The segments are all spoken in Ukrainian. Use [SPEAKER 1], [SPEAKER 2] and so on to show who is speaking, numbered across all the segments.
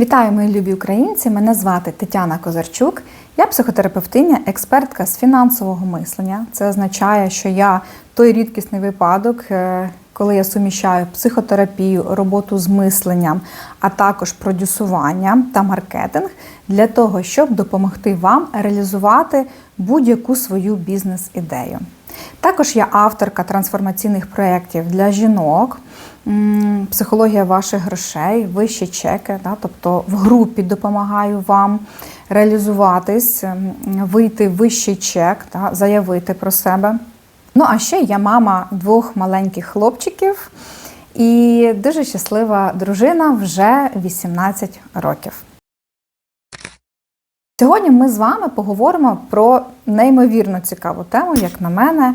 [SPEAKER 1] Вітаю, мої любі українці! Мене звати Тетяна Козарчук. Я психотерапевтиня, експертка з фінансового мислення. Це означає, що я той рідкісний випадок, е, коли я суміщаю психотерапію, роботу з мисленням, а також продюсування та маркетинг для того, щоб допомогти вам реалізувати будь-яку свою бізнес-ідею. Також я авторка трансформаційних проєктів для жінок, психологія ваших грошей, вищі чеки. Да, тобто в групі допомагаю вам реалізуватись, вийти в вищий чек, да, заявити про себе. Ну, а ще я мама двох маленьких хлопчиків і дуже щаслива дружина вже 18 років. Сьогодні ми з вами поговоримо про неймовірно цікаву тему, як на мене,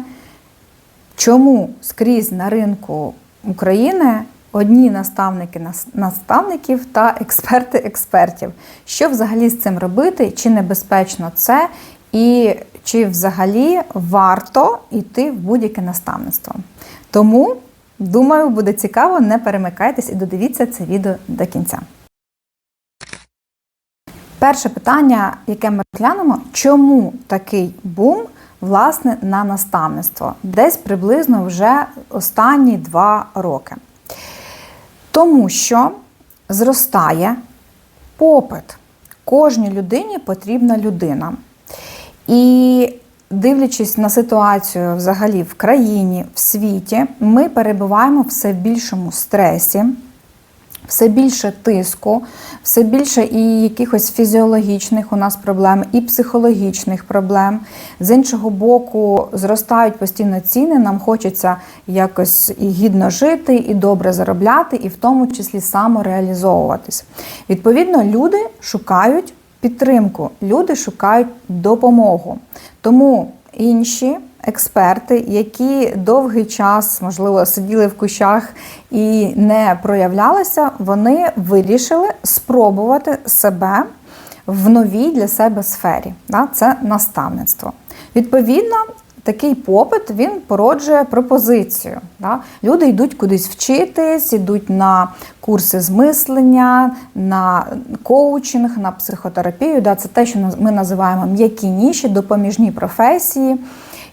[SPEAKER 1] чому скрізь на ринку України одні наставники наставників та експерти експертів. Що взагалі з цим робити, чи небезпечно це, і чи взагалі варто йти в будь-яке наставництво. Тому, думаю, буде цікаво, не перемикайтесь і додивіться це відео до кінця. Перше питання, яке ми розглянемо, чому такий бум власне на наставництво? Десь приблизно вже останні два роки. Тому що зростає попит. Кожній людині потрібна людина. І дивлячись на ситуацію взагалі в країні, в світі, ми перебуваємо все в більшому стресі все більше тиску, все більше і якихось фізіологічних у нас проблем, і психологічних проблем. З іншого боку, зростають постійно ціни. Нам хочеться якось і гідно жити, і добре заробляти, і в тому числі самореалізовуватись. Відповідно, люди шукають підтримку, люди шукають допомогу. Тому інші експерти, які довгий час, можливо, сиділи в кущах і не проявлялися, вони вирішили спробувати себе в новій для себе сфері. Це наставництво. Відповідно, такий попит він породжує пропозицію. Да? Люди йдуть кудись вчитись, йдуть на курси з мислення, на коучинг, на психотерапію. Да? Це те, що ми називаємо м'які ніші, допоміжні професії.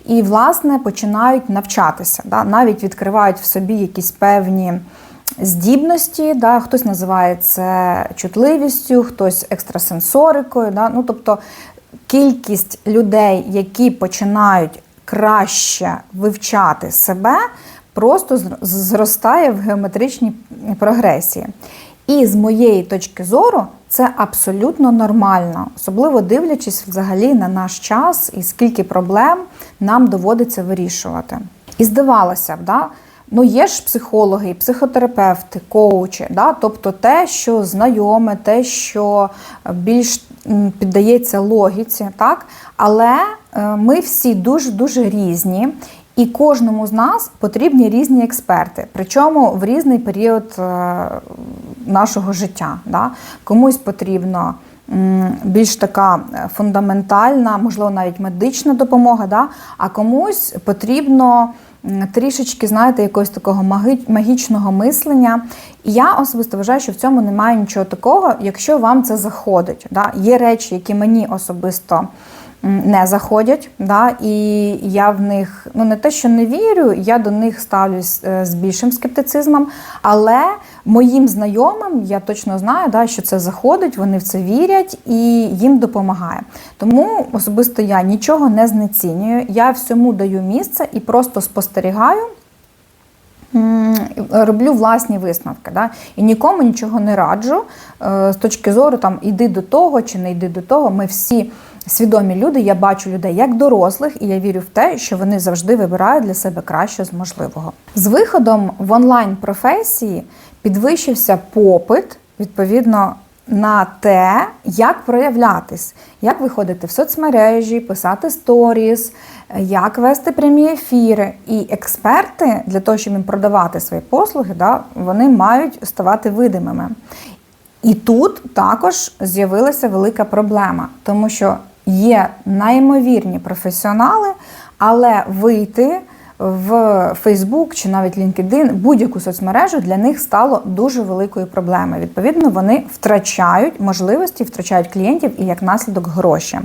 [SPEAKER 1] І, власне, починають навчатися, да? навіть відкривають в собі якісь певні здібності. Да? Хтось називає це чутливістю, хтось екстрасенсорикою. Да? Ну, тобто кількість людей, які починають краще вивчати себе, просто зростає в геометричній прогресії. І з моєї точки зору це абсолютно нормально, особливо дивлячись взагалі на наш час і скільки проблем нам доводиться вирішувати. І здавалося б, да, ну є ж психологи, психотерапевти, коучі, да, тобто те, що знайоме, те, що більш піддається логіці, так? але ми всі дуже-дуже різні. І кожному з нас потрібні різні експерти, причому в різний період нашого життя. Да? Комусь потрібно більш така фундаментальна, можливо, навіть медична допомога, да? а комусь потрібно трішечки, знаєте, якогось такого магічного мислення. І я особисто вважаю, що в цьому немає нічого такого, якщо вам це заходить. Да? Є речі, які мені особисто не заходять, да, і я в них ну не те, що не вірю, я до них ставлюсь е, з більшим скептицизмом, але моїм знайомим я точно знаю, да, що це заходить, вони в це вірять і їм допомагає. Тому особисто я нічого не знецінюю, я всьому даю місце і просто спостерігаю. Роблю власні висновки, да? і нікому нічого не раджу е, з точки зору там іди до того чи не йди до того. Ми всі свідомі люди, я бачу людей як дорослих, і я вірю в те, що вони завжди вибирають для себе краще з можливого. З виходом в онлайн професії підвищився попит відповідно. На те, як проявлятись, як виходити в соцмережі, писати сторіс, як вести прямі ефіри. І експерти для того, щоб їм продавати свої послуги, да, вони мають ставати видимими. І тут також з'явилася велика проблема, тому що є неймовірні професіонали, але вийти в Facebook чи навіть LinkedIn, будь-яку соцмережу для них стало дуже великою проблемою. Відповідно, вони втрачають можливості, втрачають клієнтів і як наслідок гроші.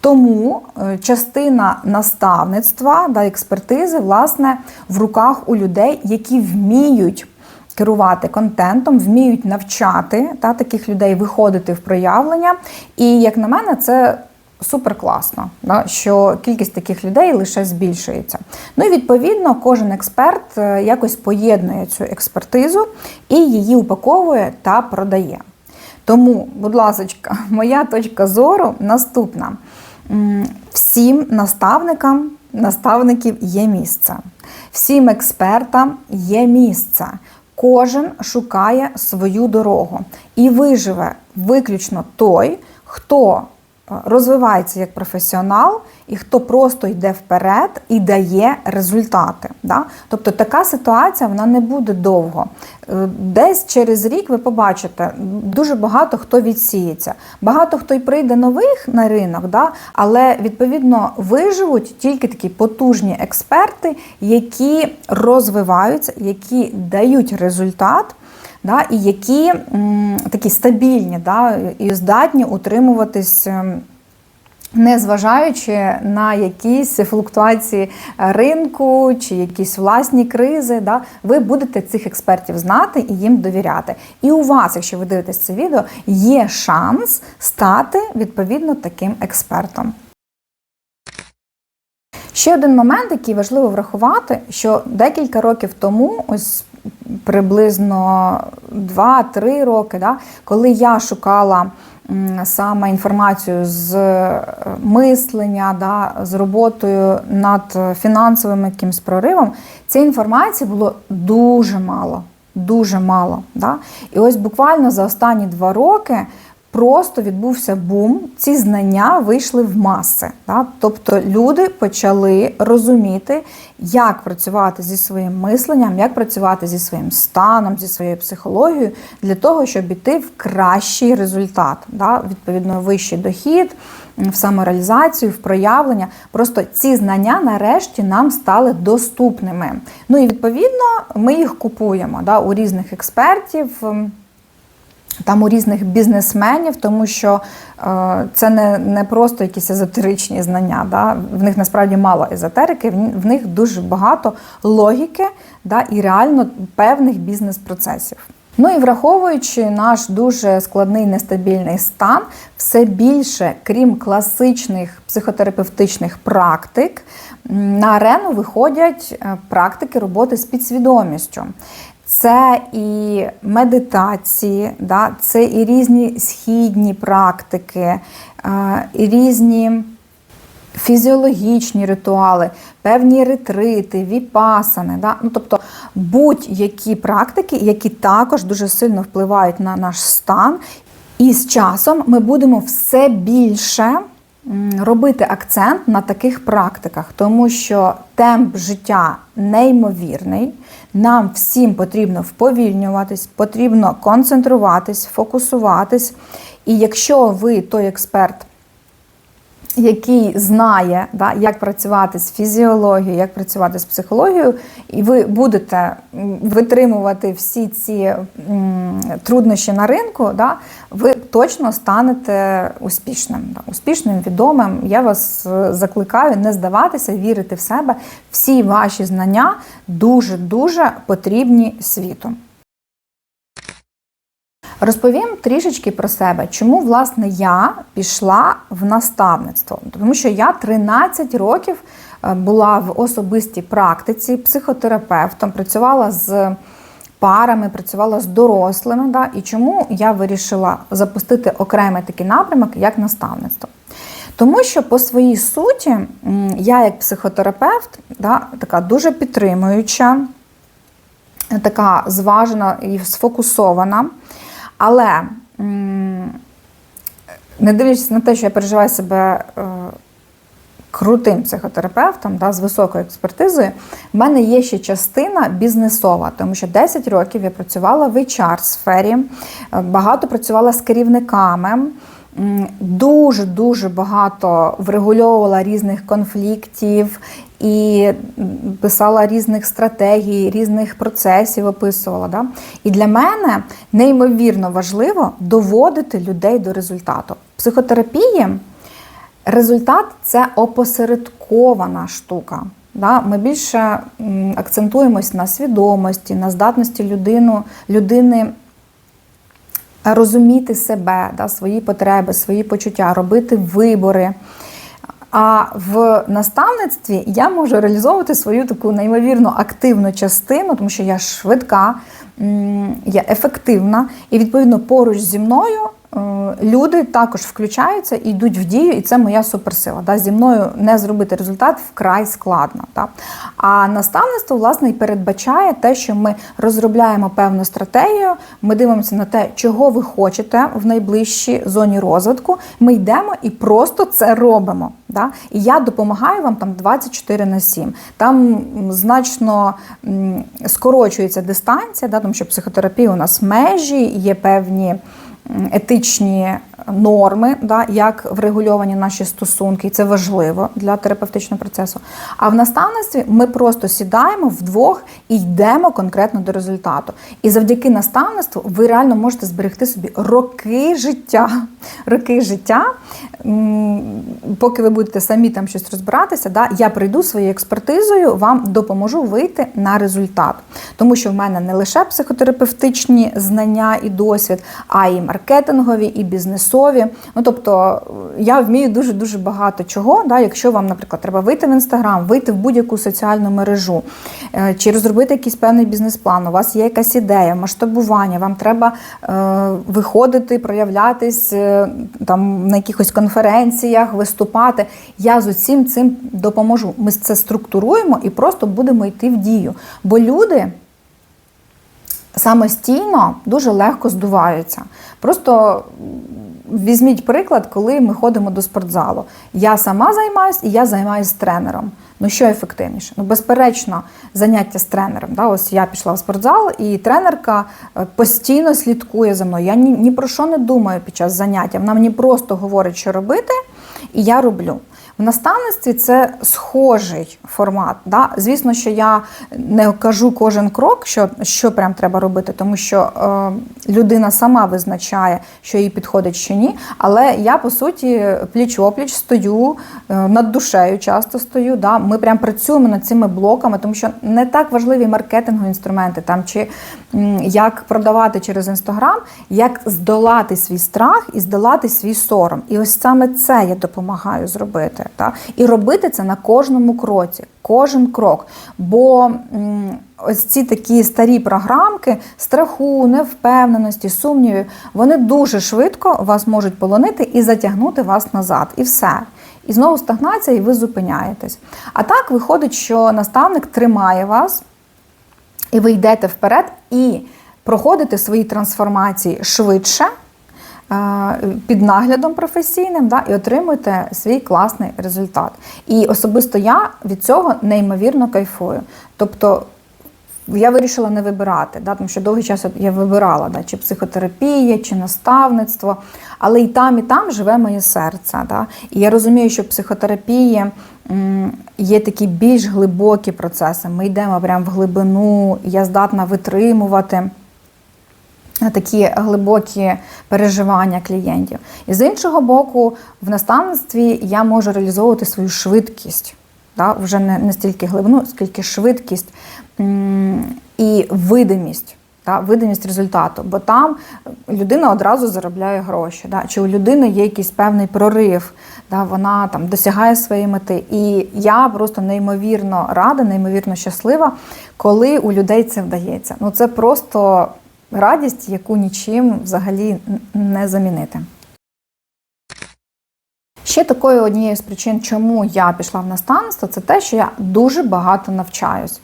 [SPEAKER 1] Тому е, частина наставництва да, експертизи, власне, в руках у людей, які вміють керувати контентом, вміють навчати та, таких людей виходити в проявлення. І, як на мене, це супер класно, да, що кількість таких людей лише збільшується. Ну і відповідно, кожен експерт е, якось поєднує цю експертизу і її упаковує та продає. Тому, будь ласка, моя точка зору наступна. Всім наставникам наставників є місце, всім експертам є місце. Кожен шукає свою дорогу і виживе виключно той, хто розвивається як професіонал і хто просто йде вперед і дає результати. Да? Тобто така ситуація вона не буде довго. Е, Десь через рік ви побачите, дуже багато хто відсіється. Багато хто й прийде нових на ринок, да? але відповідно виживуть тільки такі потужні експерти, які розвиваються, які дають результат. Да, і які м, такі стабільні, да, і здатні утримуватись ем, незважаючи на якісь флуктуації ринку чи якісь власні кризи, да, ви будете цих експертів знати і їм довіряти. І у вас, якщо ви дивитесь це відео, є шанс стати відповідно таким експертом. Ще один момент, який важливо врахувати, що декілька років тому, ось приблизно 2-3 роки, да, коли я шукала саме інформацію з е, мислення, да, з роботою над фінансовим якимсь проривом, цієї інформації було дуже мало. Дуже мало. Да? І ось буквально за останні два роки просто відбувся бум, ці знання вийшли в маси. Да? Тобто люди почали розуміти, як працювати зі своїм мисленням, як працювати зі своїм станом, зі своєю психологією, для того, щоб іти в кращий результат, да? відповідно, вищий дохід. В самореалізацію, в проявлення. Просто ці знання нарешті нам стали доступними. Ну і відповідно ми їх купуємо да, у різних експертів. Там у різних бізнесменів, тому що е, це не не просто якісь езотеричні знання. Да? В них насправді мало езотерики, в, в них дуже багато логіки да, і реально певних бізнес-процесів. Ну і враховуючи наш дуже складний нестабільний стан, все більше, крім класичних психотерапевтичних практик, на арену виходять е, практики роботи з підсвідомістю. Це і медитації, да, це і різні східні практики, е, і різні фізіологічні ритуали, певні ретрити, віпасани. Да? Ну, тобто будь-які практики, які також дуже сильно впливають на наш стан. І з часом ми будемо все більше робити акцент на таких практиках, тому що темп життя неймовірний. Нам всім потрібно вповільнюватись, потрібно концентруватись, фокусуватись. І якщо ви той експерт, який знає, да, як працювати з фізіологією, як працювати з психологією, і ви будете витримувати всі ці м, труднощі на ринку, да, ви точно станете успішним, успішним, відомим. Я вас е, закликаю не здаватися, вірити в себе. Всі ваші знання дуже дуже потрібні світу. Розповім трішечки про себе, чому власне я пішла в наставництво. Тому що я 13 років е, була в особистій практиці психотерапевтом, працювала з парами, працювала з дорослими. Да, І чому я вирішила запустити окремий такий напрямок, як наставництво. Тому що по своїй суті я, як психотерапевт, да, така дуже підтримуюча, така зважена і сфокусована. Але не дивлячись на те, що я переживаю себе е, крутим психотерапевтом да, з високою експертизою, в мене є ще частина бізнесова, тому що 10 років я працювала в HR-сфері, е, багато працювала з керівниками. Дуже-дуже багато врегульовувала різних конфліктів і писала різних стратегій, різних процесів описувала. Да? І для мене неймовірно важливо доводити людей до результату. Психотерапії результат це опосередкована штука. Да? Ми більше акцентуємось на свідомості, на здатності людину, людини розуміти себе, да, свої потреби, свої почуття, робити вибори. А в наставництві я можу реалізовувати свою таку неймовірно активну частину, тому що я швидка, я ефективна, і відповідно поруч зі мною люди також включаються і йдуть в дію, і це моя суперсила. Да? Зі мною не зробити результат вкрай складно. Да? А наставництво, власне, і передбачає те, що ми розробляємо певну стратегію, ми дивимося на те, чого ви хочете в найближчій зоні розвитку. Ми йдемо і просто це робимо. Да? І я допомагаю вам там 24 на 7. Там значно скорочується дистанція, да? тому що психотерапія у нас межі, є певні етичні норми, да, як врегульовані наші стосунки, і це важливо для терапевтичного процесу. А в наставництві ми просто сідаємо вдвох і йдемо конкретно до результату. І завдяки наставництву ви реально можете зберегти собі роки життя. Роки життя, поки ви будете самі там щось розбиратися, да, я прийду своєю експертизою, вам допоможу вийти на результат. Тому що в мене не лише психотерапевтичні знання і досвід, а і маркетингові, і бізнесові. Ну тобто я вмію дуже дуже багато чого. Да, якщо вам, наприклад, треба вийти в інстаграм, вийти в будь-яку соціальну мережу, е, чи розробити якийсь певний бізнес-план, у вас є якась ідея, масштабування, вам треба е, виходити, проявлятись е, там на якихось конференціях, виступати. Я з усім цим допоможу. Ми це структуруємо і просто будемо йти в дію. Бо люди самостійно дуже легко здуваються. Просто візьміть приклад, коли ми ходимо до спортзалу. Я сама займаюся і я займаюся з тренером. Ну що ефективніше? Ну, безперечно, заняття з тренером. Да? Ось я пішла в спортзал, і тренерка е, постійно слідкує за мною. Я ні, ні про що не думаю під час заняття. Вона мені просто говорить, що робити, і я роблю. В наставництві це схожий формат. Да? Звісно, що я не кажу кожен крок, що, що прям треба робити, тому що е, людина сама визначає, що їй підходить, що ні. Але я, по суті, пліч-опліч стою, е, над душею часто стою. Да? Ми прям працюємо над цими блоками, тому що не так важливі маркетингові інструменти, там, чи як продавати через інстаграм, як здолати свій страх і здолати свій сором. І ось саме це я допомагаю зробити. Та? І робити це на кожному кроці, кожен крок. Бо ось ці такі старі програмки страху, невпевненості, сумнівів, вони дуже швидко вас можуть полонити і затягнути вас назад. І все. І знову стагнація, і ви зупиняєтесь. А так виходить, що наставник тримає вас, і ви йдете вперед і проходите свої трансформації швидше. е, Під наглядом професійним да, і отримуєте свій класний результат. І особисто я від цього неймовірно кайфую. Тобто я вирішила не вибирати, да, тому що довгий час я вибирала, да, чи психотерапія, чи наставництво, але і там, і там живе моє серце. Да. І я розумію, що м, є такі більш глибокі процеси. Ми йдемо прямо в глибину, я здатна витримувати такі глибокі переживання клієнтів. І з іншого боку, в наставництві я можу реалізовувати свою швидкість. Да? Вже не, не стільки глибину, скільки швидкість і видимість. Та, видимість результату, бо там людина одразу заробляє гроші. Да? Чи у людини є якийсь певний прорив, да? вона там досягає своєї мети. І я просто неймовірно рада, неймовірно щаслива, коли у людей це вдається. Ну це просто радість, яку нічим взагалі не замінити. Ще такою однією з причин, чому я пішла в наставництво, це те, що я дуже багато навчаюсь.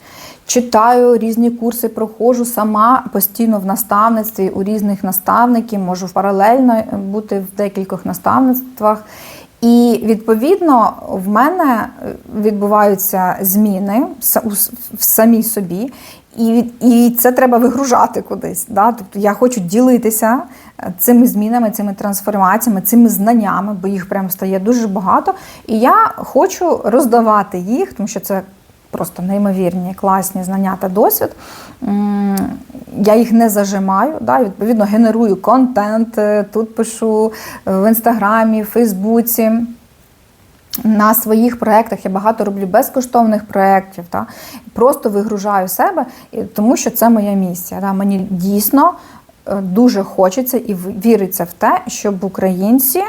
[SPEAKER 1] Читаю різні курси, проходжу сама постійно в наставництві у різних наставників, можу паралельно бути в декількох наставництвах. І відповідно в мене відбуваються зміни в самій собі. І, і це треба вигружати кудись. Да? Тобто я хочу ділитися е, цими змінами, цими трансформаціями, цими знаннями, бо їх прям стає дуже багато. І я хочу роздавати їх, тому що це просто неймовірні, класні знання та досвід. Я їх не зажимаю, да? відповідно, генерую контент, е, тут пишу е, в інстаграмі, в Фейсбуці. На своїх проєктах я багато роблю безкоштовних проєктів, та? просто вигружаю себе, тому що це моя місія. Та? Мені дійсно е, дуже хочеться і віриться в те, щоб українці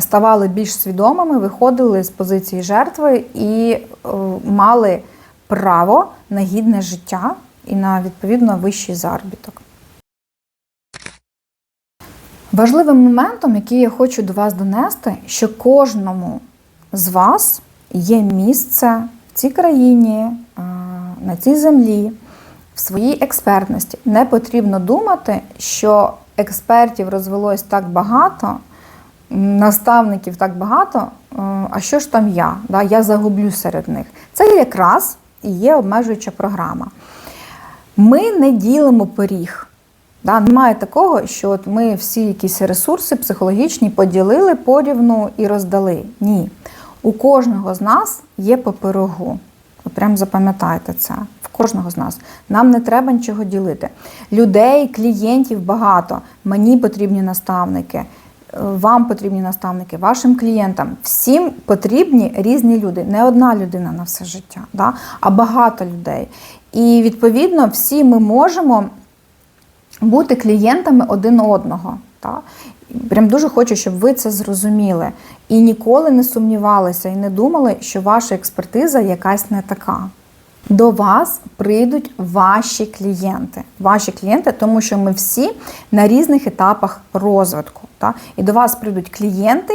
[SPEAKER 1] ставали більш свідомими, виходили з позиції жертви і е, мали право на гідне життя і на відповідно вищий заробіток. Важливим моментом, який я хочу до вас донести, що кожному з вас є місце в цій країні, е, на цій землі, в своїй експертності. Не потрібно думати, що експертів розвелось так багато, наставників так багато. е, А що ж там я? Я загублю серед них. Це якраз і є обмежуюча програма. Ми не ділимо поріг. Да? Немає такого, що от ми всі якісь ресурси психологічні поділили порівну і роздали. Ні. У кожного з нас є по пирогу. От прям запам'ятайте це. В кожного з нас. Нам не треба нічого ділити. Людей, клієнтів багато. Мені потрібні наставники. е, Вам потрібні наставники, вашим клієнтам. Всім потрібні різні люди. Не одна людина на все життя, да? а багато людей. І відповідно всі ми можемо бути клієнтами один одного. Так? Прям дуже хочу, щоб ви це зрозуміли. І ніколи не сумнівалися і не думали, що ваша експертиза якась не така. До вас прийдуть ваші клієнти. Ваші клієнти, тому що ми всі на різних етапах розвитку. Так? І до вас прийдуть клієнти,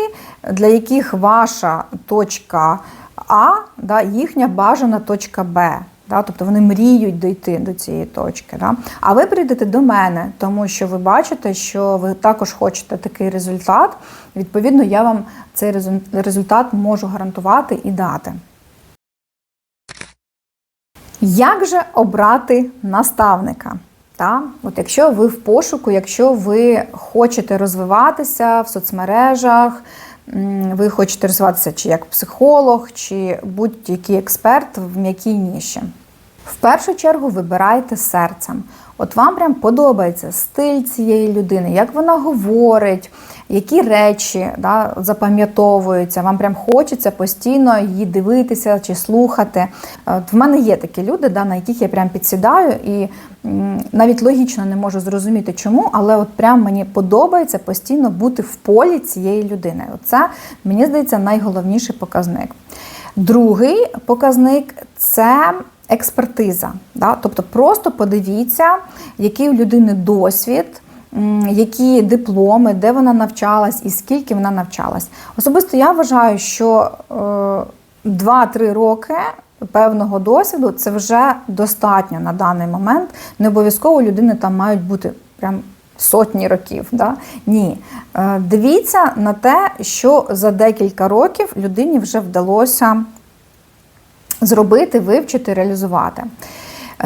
[SPEAKER 1] для яких ваша точка А, да, їхня бажана точка Б. Да? Тобто вони мріють дійти до цієї точки. Да? А ви прийдете до мене, тому що ви бачите, що ви також хочете такий результат. Відповідно, я вам цей резу- результат можу гарантувати і дати. Як же обрати наставника? Та? От якщо ви в пошуку, якщо ви хочете розвиватися в соцмережах, ви хочете розвиватися чи як психолог, чи будь-який експерт в м'якій ніші. В першу чергу вибирайте серцем. От вам прям подобається стиль цієї людини, як вона говорить, які речі да, запам'ятовуються. Вам прям хочеться постійно її дивитися чи слухати. От в мене є такі люди, да, на яких я прям підсідаю і навіть логічно не можу зрозуміти, чому, але от прям мені подобається постійно бути в полі цієї людини. Це мені здається найголовніший показник. Другий показник це експертиза. Да? Тобто просто подивіться, який у людини досвід, які дипломи, де вона навчалась і скільки вона навчалась. Особисто я вважаю, що е, 2-3 роки. Певного досвіду це вже достатньо на даний момент. Не обов'язково людини там мають бути прям сотні років. Да? Ні. Е, Дивіться на те, що за декілька років людині вже вдалося зробити, вивчити, реалізувати.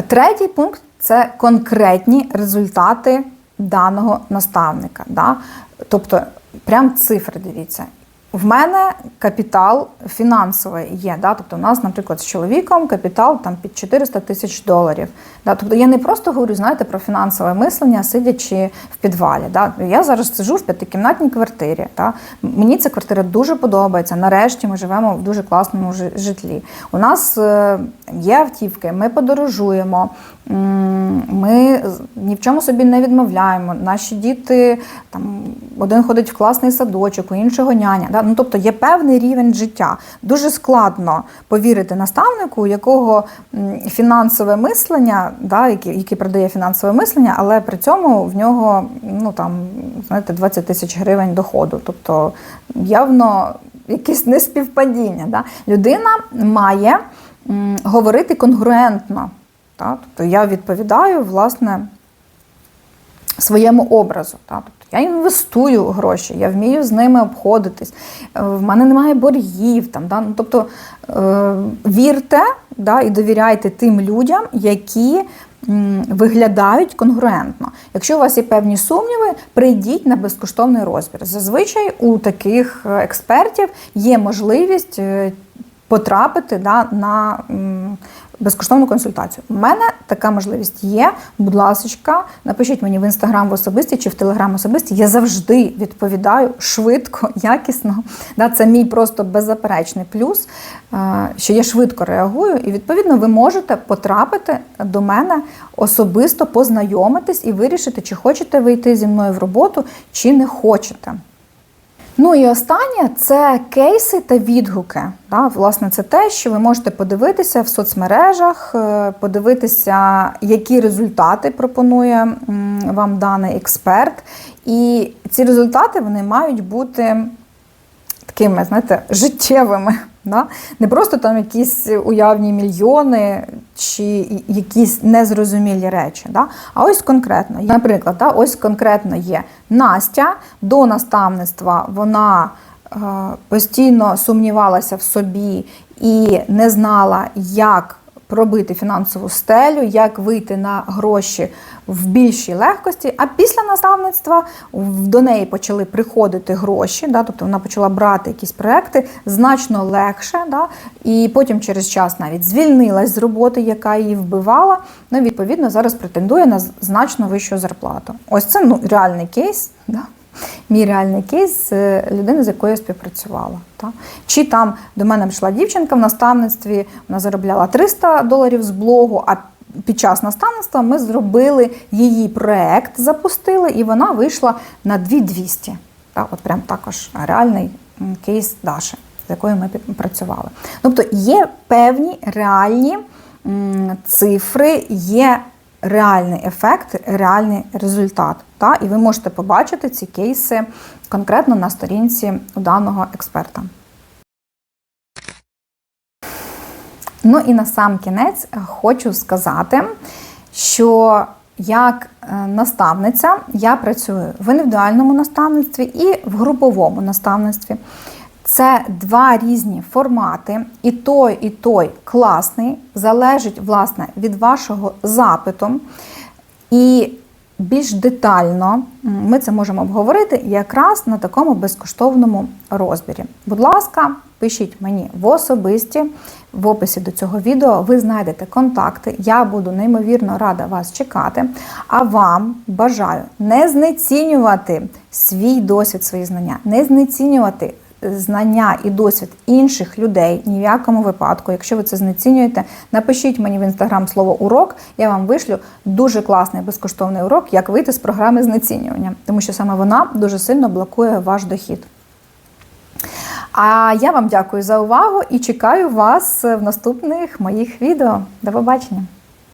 [SPEAKER 1] Третій пункт це конкретні результати даного наставника. Да? Тобто, прям цифри дивіться. В мене капітал фінансовий є. Да? Тобто, у нас, наприклад, з чоловіком капітал там під 400 тисяч доларів. Да? Тобто я не просто говорю, знаєте, про фінансове мислення, сидячи в підвалі. Да? Я зараз сижу в п'ятикімнатній квартирі. Да? Мені ця квартира дуже подобається. Нарешті ми живемо в дуже класному житлі. У нас е, є автівки, ми подорожуємо. Ми ні в чому собі не відмовляємо. Наші діти там один ходить в класний садочок, у іншого няня. Да? Ну, тобто є певний рівень життя. Дуже складно повірити наставнику, у якого фінансове мислення, да, який, який продає фінансове мислення, але при цьому в нього ну там знаєте 20 тисяч гривень доходу. Тобто явно якесь неспівпадіння. Да? Людина має м, говорити конгруентно. Так? Тобто я відповідаю власне своєму образу. Так? Я інвестую гроші, я вмію з ними обходитись. е, В мене немає боргів. Там, да? ну, тобто е, вірте да, і довіряйте тим людям, які м, виглядають конгруентно. Якщо у вас є певні сумніви, прийдіть на безкоштовний розбір. Зазвичай у таких е, експертів є можливість е, потрапити да, на м, безкоштовну консультацію. У мене така можливість є. Будь ласка, напишіть мені в інстаграм в особисті чи в телеграм особисті. Я завжди відповідаю швидко, якісно. Це мій просто беззаперечний плюс, е, що я швидко реагую, і відповідно ви можете потрапити до мене особисто, познайомитись і вирішити, чи хочете ви йти зі мною в роботу, чи не хочете. Ну і останнє це кейси та відгуки. Да, власне, це те, що ви можете подивитися в соцмережах, е, подивитися, які результати пропонує вам даний експерт. І ці результати вони мають бути такими, знаєте, життєвими. Да? Не просто там якісь уявні мільйони чи якісь незрозумілі речі. Да? А ось конкретно, наприклад, да, ось конкретно є Настя до наставництва вона е, постійно сумнівалася в собі і не знала, як пробити фінансову стелю, як вийти на гроші в більшій легкості. А після наставництва до неї почали приходити гроші, да, тобто вона почала брати якісь проекти значно легше. Да, і потім через час навіть звільнилась з роботи, яка її вбивала. Ну, відповідно, зараз претендує на значно вищу зарплату. Ось це ну, реальний кейс. Да. Мій реальний кейс з людини, з якою я співпрацювала. Та? Чи там до мене прийшла дівчинка в наставництві, вона заробляла 300 доларів з блогу, а під час наставництва ми зробили її проект, запустили, і вона вийшла на 2200. Та? От прям також реальний кейс Даші, з якою ми працювали. Тобто є певні реальні цифри, є реальний ефект, реальний результат. Та? І ви можете побачити ці кейси конкретно на сторінці у даного експерта. Ну і на сам кінець хочу сказати, що як е, наставниця я працюю в індивідуальному наставництві і в груповому наставництві. Це два різні формати, і той, і той класний, залежить власне від вашого запиту. І більш детально ми це можемо обговорити якраз на такому безкоштовному розбірі. Будь ласка, пишіть мені в особисті, в описі до цього відео ви знайдете контакти. Я буду неймовірно рада вас чекати. А вам бажаю не знецінювати свій досвід, свої знання, не знецінювати знання і досвід інших людей ні в якому випадку. Якщо ви це знецінюєте, напишіть мені в інстаграм слово урок, я вам вишлю дуже класний безкоштовний урок, як вийти з програми знецінювання, тому що саме вона дуже сильно блокує ваш дохід. А я вам дякую за увагу і чекаю вас в наступних моїх відео. До побачення!